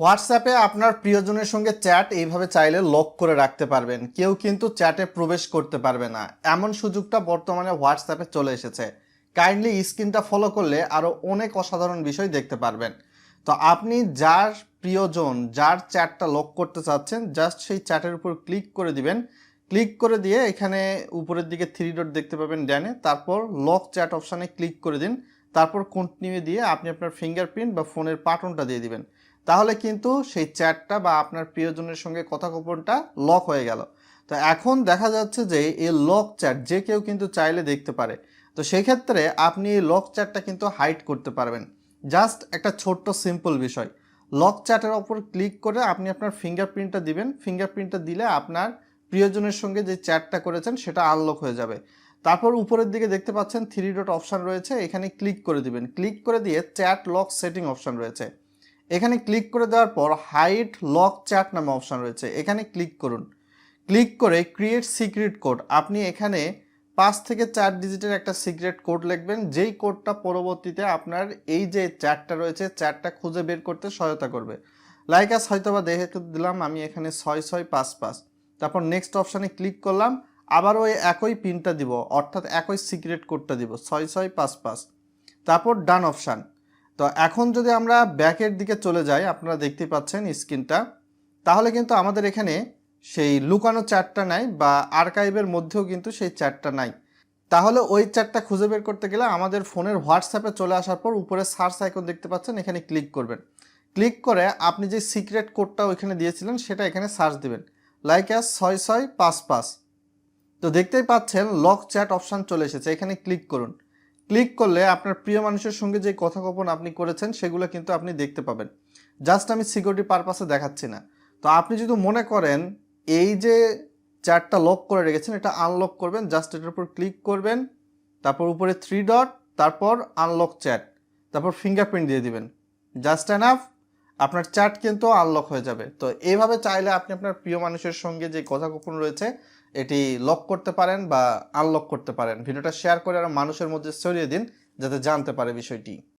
হোয়াটসঅ্যাপে আপনার প্রিয়জনের সঙ্গে চ্যাট এইভাবে চাইলে লক করে রাখতে পারবেন। কেউ কিন্তু চ্যাটে প্রবেশ করতে পারবে না। এমন সুযোগটা বর্তমানে হোয়াটসঅ্যাপে চলে এসেছে। কাইন্ডলি স্ক্রিনটা ফলো করলে আরও অনেক অসাধারণ বিষয় দেখতে পারবেন। তো আপনি যার প্রিয়জন, যার চ্যাটটা লক করতে চাচ্ছেন, জাস্ট সেই চ্যাটের উপর ক্লিক করে দিবেন। ক্লিক করে দিয়ে এখানে উপরের দিকে থ্রি ডট দেখতে পাবেন ড্যানে তারপর লক চ্যাট অপশানে ক্লিক করে দিন। তারপর কন্টিনিউ দিয়ে আপনি আপনার ফিঙ্গারপ্রিন্ট বা ফোনের পাটনটা দিয়ে দিবেন। তাহলে কিন্তু সেই চ্যাটটা বা আপনার প্রিয়জনের সঙ্গে কথোপকথনটা লক হয়ে গেল। তো এখন দেখা যাচ্ছে যে এই লক চ্যাট যে কেউ কিন্তু চাইলে দেখতে পারে। তো সেই ক্ষেত্রে আপনি এই লক চ্যাটটা কিন্তু হাইড করতে পারবেন। জাস্ট একটা ছোট্ট সিম্পল বিষয়। লক চ্যাটের ওপর ক্লিক করে আপনি আপনার ফিঙ্গারপ্রিন্টটা দিবেন। ফিঙ্গারপ্রিন্টটা দিলে আপনার প্রিয়জনের সঙ্গে যে চ্যাটটা করেছেন সেটা আনলক হয়ে যাবে। তারপর উপরের দিকে দেখতে পাচ্ছেন থ্রি ডট অপশান রয়েছে। এখানে ক্লিক করে দিবেন। ক্লিক করে দিয়ে চ্যাট লক সেটিং অপশান রয়েছে। এখানে ক্লিক করে দেওয়ার পর হাইট লক চ্যাট নামে অপশান রয়েছে। এখানে ক্লিক করুন। ক্লিক করে ক্রিয়েট সিক্রেট কোড আপনি এখানে পাঁচ থেকে চার ডিজিটের একটা সিক্রেট কোড লিখবেন। যেই কোডটা পরবর্তীতে আপনার এই যে চ্যাটটা রয়েছে চ্যাটটা খুঁজে বের করতে সহায়তা করবে। লাইক আস হয়তো বা দেখে দিলাম আমি এখানে ছয় ছয়, পাঁচ পাঁচ। তারপর নেক্সট অপশানে ক্লিক করলাম, আবার ওই একই পিনটা দিব, অর্থাৎ একই সিক্রেট কোডটা দিব, ছয় ছয়, পাঁচ পাঁচ। তারপর ডান অপশান তো এখন যদি আমরা ব্যাকের দিকে চলে যাই, আপনারা দেখতে পাচ্ছেন স্ক্রিনটা, তাহলে কিন্তু আমাদের এখানে সেই লুকানো চ্যাটটা নাই বা আর্কাইভের মধ্যেও কিন্তু সেই চ্যাটটা নাই। তাহলে ওই চ্যাটটা খুঁজে বের করতে গেলে আমাদের ফোনের হোয়াটসঅ্যাপে চলে আসার পর উপরে সার্চ আইকন দেখতে পাচ্ছেন, এখানে ক্লিক করবেন। ক্লিক করে আপনি যে সিক্রেট কোডটা ওইখানে দিয়েছিলেন সেটা এখানে সার্চ দিবেন, লাইক অ্যাস ছয় ছয় পাঁচ পাঁচ। তো দেখতেই পাচ্ছেন, লক চ্যাট অপশান চলে এসেছে, এখানে ক্লিক করুন। ক্লিক করলে আপনার প্রিয় মানুষের সঙ্গে যে কথোপকথন আপনি করেছেন, সেগুলো কিন্তু আপনি দেখতে পাবেন। জাস্ট আমি সিকিউরিটি পারপাসে দেখাচ্ছি না। তো আপনি যদি মনে করেন এই যে চ্যাটটা লক করে রেখেছেন, এটা আনলক করবেন, জাস্ট এটার উপর ক্লিক করবেন, তারপর উপরে থ্রি ডট তারপর আনলক চ্যাট তারপর ফিঙ্গারপ্রিন্ট দিয়ে দিবেন। জাস্ট এনাফ আপনার চ্যাট কিন্তু আনলক হয়ে যাবে। তো এইভাবে চাইলে আপনি আপনার প্রিয় মানুষের সঙ্গে যে কথোপকথন রয়েছে এটি লক করতে পারেন বা আনলক করতে পারেন। ভিডিওটা শেয়ার করে আর মানুষের মধ্যে ছড়িয়ে দিন, যাতে জানতে পারে বিষয়টি।